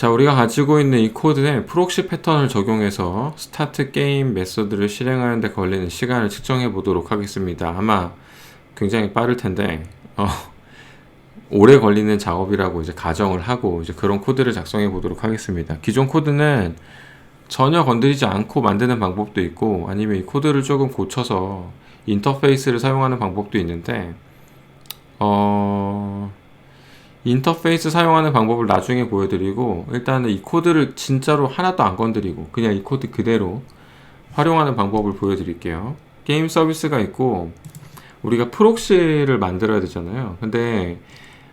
자, 우리가 가지고 있는 이 코드에 프록시 패턴을 적용해서 스타트 게임 메서드를 실행하는 데 걸리는 시간을 측정해 보도록 하겠습니다. 아마 굉장히 빠를 텐데, 어, 오래 걸리는 작업이라고 이제 가정을 하고 이제 그런 코드를 작성해 보도록 하겠습니다. 기존 코드는 전혀 건드리지 않고 만드는 방법도 있고 아니면 이 코드를 조금 고쳐서 인터페이스를 사용하는 방법도 있는데 어 인터페이스 사용하는 방법을 나중에 보여드리고 일단은 이 코드를 진짜로 하나도 안 건드리고 그냥 이 코드 그대로 활용하는 방법을 보여드릴게요. 게임 서비스가 있고 우리가 프록시를 만들어야 되잖아요. 근데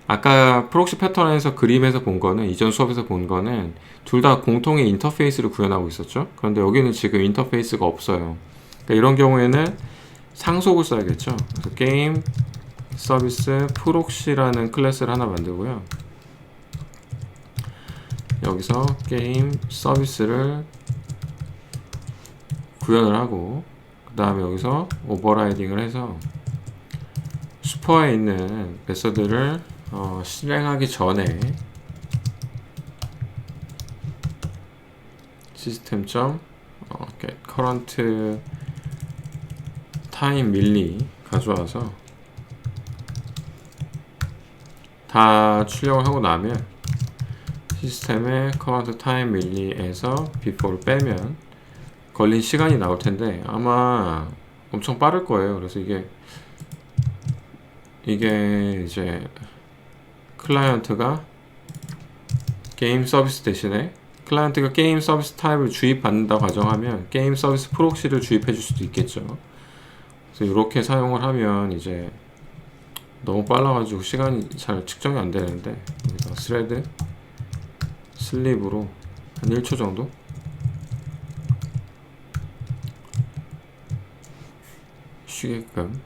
아까 프록시 패턴에서 그림에서 본 거는 이전 수업에서 본 거는 둘 다 공통의 인터페이스를 구현하고 있었죠. 그런데 여기는 지금 인터페이스가 없어요. 그러니까 이런 경우에는 상속을 써야겠죠. 게임 서비스 프록시라는 클래스를 하나 만들고요. 여기서 게임 서비스를 구현을 하고 그 다음에 여기서 오버라이딩을 해서 슈퍼에 있는 메서드를 어, 실행하기 전에 시스템.점 어, get current time 밀리 가져와서 다 출력을 하고 나면 시스템의 current time 밀리에서 before를 빼면 걸린 시간이 나올 텐데 아마 엄청 빠를 거예요. 그래서 이게 이게 이제 클라이언트가 게임 서비스 대신에 클라이언트가 게임 서비스 타입을 주입받는다고 가정하면 게임 서비스 프록시를 주입해 줄 수도 있겠죠. 그래서 이렇게 사용을 하면 이제 너무 빨라가지고 시간이 잘 측정이 안 되는데 여기서 스레드 슬립으로 한 1초 정도 쉬게끔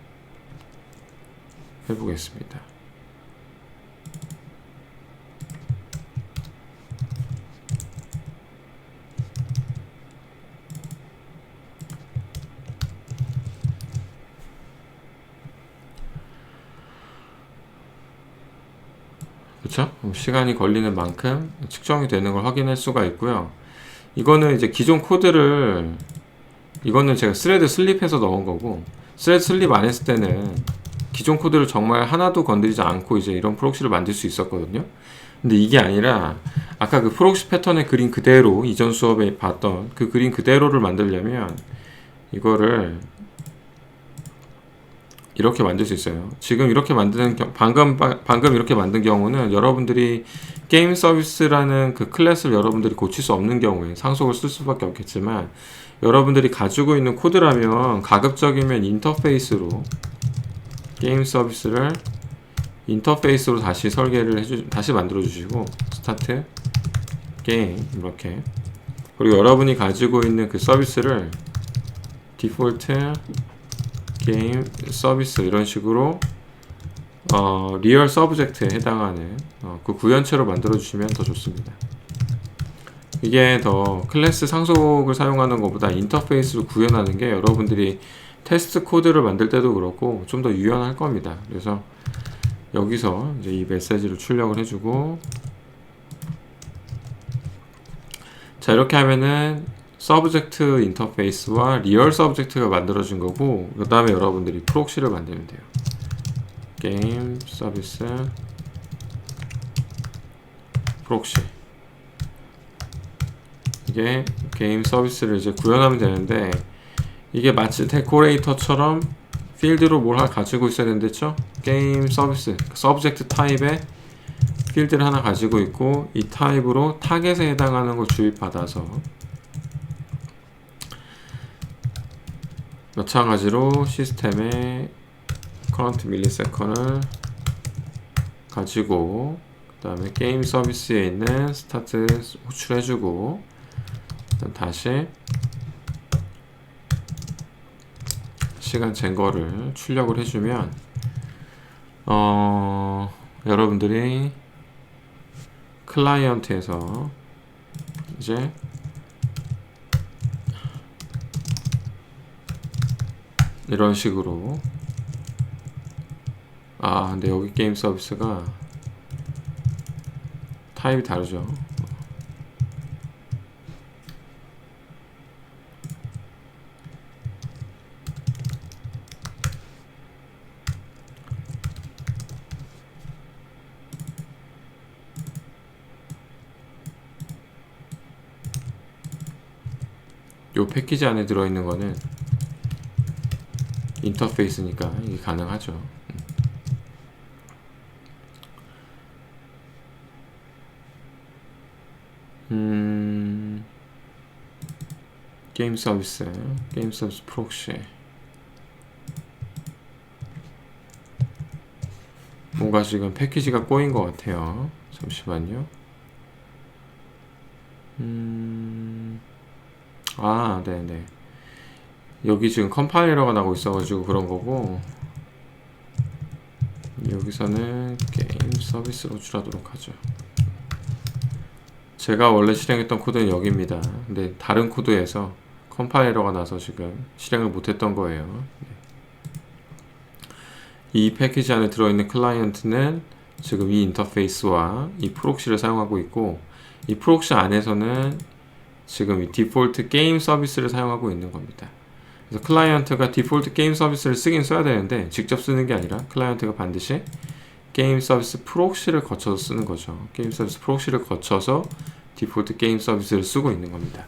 해보겠습니다. 그렇죠? 시간이 걸리는 만큼 측정이 되는 걸 확인할 수가 있고요. 이거는 이제 기존 코드를 이거는 제가 스레드 슬립해서 넣은 거고 스레드 슬립 안 했을 때는 기존 코드를 정말 하나도 건드리지 않고 이제 이런 프록시를 만들 수 있었거든요. 근데 이게 아니라 아까 그 프록시 패턴의 그림 그대로 이전 수업에 봤던 그 그림 그대로를 만들려면 이거를 이렇게 만들 수 있어요. 지금 이렇게 만드는 경, 방금 방금 이렇게 만든 경우는 여러분들이 게임 서비스라는 그 클래스를 여러분들이 고칠 수 없는 경우에 상속을 쓸 수밖에 없겠지만 여러분들이 가지고 있는 코드라면 가급적이면 인터페이스로 게임 서비스를 인터페이스로 다시 설계를 해주 다시 만들어 주시고 스타트 게임 이렇게 그리고 여러분이 가지고 있는 그 서비스를 디폴트 게임 서비스 이런 식으로 어, 리얼 서브젝트에 해당하는 어, 그 구현체로 만들어 주시면 더 좋습니다. 이게 더 클래스 상속을 사용하는 것보다 인터페이스로 구현하는 게 여러분들이 테스트 코드를 만들 때도 그렇고 좀 더 유연할 겁니다. 그래서 여기서 이제 이 메시지를 출력을 해주고 자 이렇게 하면은 서브젝트 인터페이스와 리얼 서브젝트가 만들어진 거고 그 다음에 여러분들이 프록시를 만들면 돼요. 게임 서비스 프록시. 이게 게임 서비스를 이제 구현하면 되는데 이게 마치 데코레이터처럼 필드로 뭘 가지고 있어야 되는데죠 게임 서비스 서브젝트 타입의 필드를 하나 가지고 있고 이 타입으로 타겟에 해당하는 걸 주입받아서 마찬가지로 시스템에 커런트 밀리세컨을 가지고 그 다음에 게임 서비스에 있는 스타트 호출해주고 다시 시간 젠거를 출력을 해주면 어, 여러분들이 클라이언트에서 이제 이런 식으로. 아 근데 여기 게임 서비스가 타입이 다르죠. 요 패키지 안에 들어있는 거는 인터페이스니까 이게 가능하죠. 음, 게임 서비스, 게임 서비스 프록시. 뭔가 지금 패키지가 꼬인 것 같아요. 잠시만요. 음, 아, 네네. 여기 지금 컴파일러가 나고 있어가지고 그런 거고, 여기서는 게임 서비스로 줄하도록 하죠. 제가 원래 실행했던 코드는 여기입니다. 근데 다른 코드에서 컴파일러가 나서 지금 실행을 못했던 거예요. 네. 이 패키지 안에 들어있는 클라이언트는 지금 이 인터페이스와 이 프록시를 사용하고 있고 이 프록시 안에서는 지금 이 디폴트 게임 서비스를 사용하고 있는 겁니다. 그래서 클라이언트가 디폴트 게임 서비스를 쓰긴 써야 되는데 직접 쓰는 게 아니라 클라이언트가 반드시 게임 서비스 프록시를 거쳐서 쓰는 거죠. 게임 서비스 프록시를 거쳐서 디폴트 게임 서비스를 쓰고 있는 겁니다.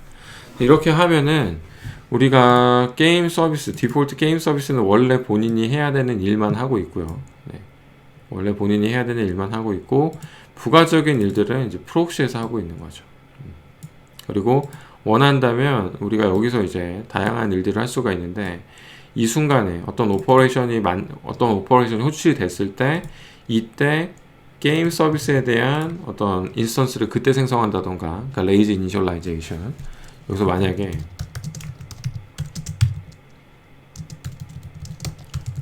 이렇게 하면은 우리가 게임 서비스, 디폴트 게임 서비스는 원래 본인이 해야 되는 일만 하고 있고요. 네. 원래 본인이 해야 되는 일만 하고 있고 부가적인 일들은 이제 프록시에서 하고 있는 거죠. 음. 그리고 원한다면 우리가 여기서 이제 다양한 일들을 할 수가 있는데 이 순간에 어떤 오퍼레이션이 만, 어떤 오퍼레이션이 호출이 됐을 때 이때 게임 서비스에 대한 어떤 인스턴스를 그때 생성한다던가 그러니까 레이즈 이니셜라이제이션. 여기서 만약에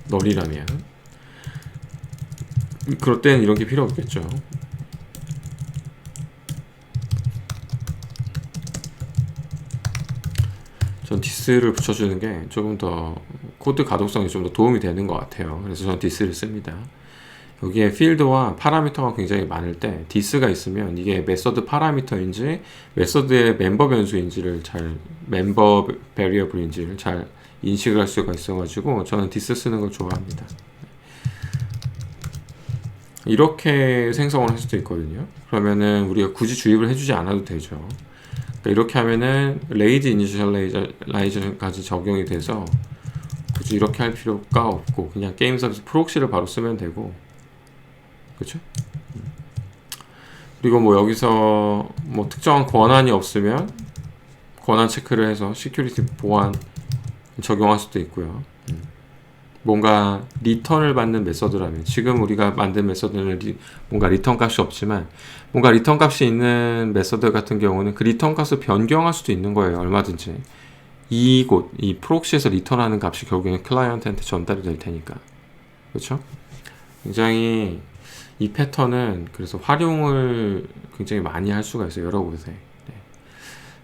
널이라면. 그럴 때는 이런 게 필요 없겠죠 전 디스를 붙여주는 게 조금 더 코드 가독성이 좀 더 도움이 되는 것 같아요 그래서 전 디스를 씁니다 여기에 필드와 파라미터가 굉장히 많을 때 디스가 있으면 이게 메서드 파라미터인지 메서드의 멤버 변수인지를 잘 멤버 베리어블인지를 잘 인식을 할 수가 있어가지고 저는 디스 쓰는 걸 좋아합니다. 이렇게 생성을 할 수도 있거든요. 그러면은 우리가 굳이 주입을 해주지 않아도 되죠. 그러니까 이렇게 하면은 레이즈 이니셜라이저까지 적용이 돼서 굳이 이렇게 할 필요가 없고 그냥 게임 서비스 프록시를 바로 쓰면 되고 그렇죠? 그리고 뭐 여기서 뭐 특정한 권한이 없으면 권한 체크를 해서 시큐리티 보안 적용할 수도 있고요. 음. 뭔가 리턴을 받는 메서드라면 지금 우리가 만든 메서드는 리, 뭔가 리턴 값이 없지만 뭔가 리턴 값이 있는 메서드 같은 경우는 그 리턴 값을 변경할 수도 있는 거예요. 얼마든지 이곳 이 프록시에서 리턴하는 값이 결국에는 클라이언트한테 전달이 될 테니까 그렇죠? 굉장히 이 패턴은 그래서 활용을 굉장히 많이 할 수가 있어요. 여러 곳에. 네.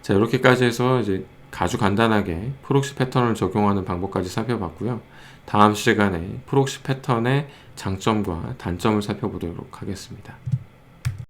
자, 이렇게까지 해서 이제 아주 간단하게 프록시 패턴을 적용하는 방법까지 살펴봤고요. 다음 시간에 프록시 패턴의 장점과 단점을 살펴보도록 하겠습니다.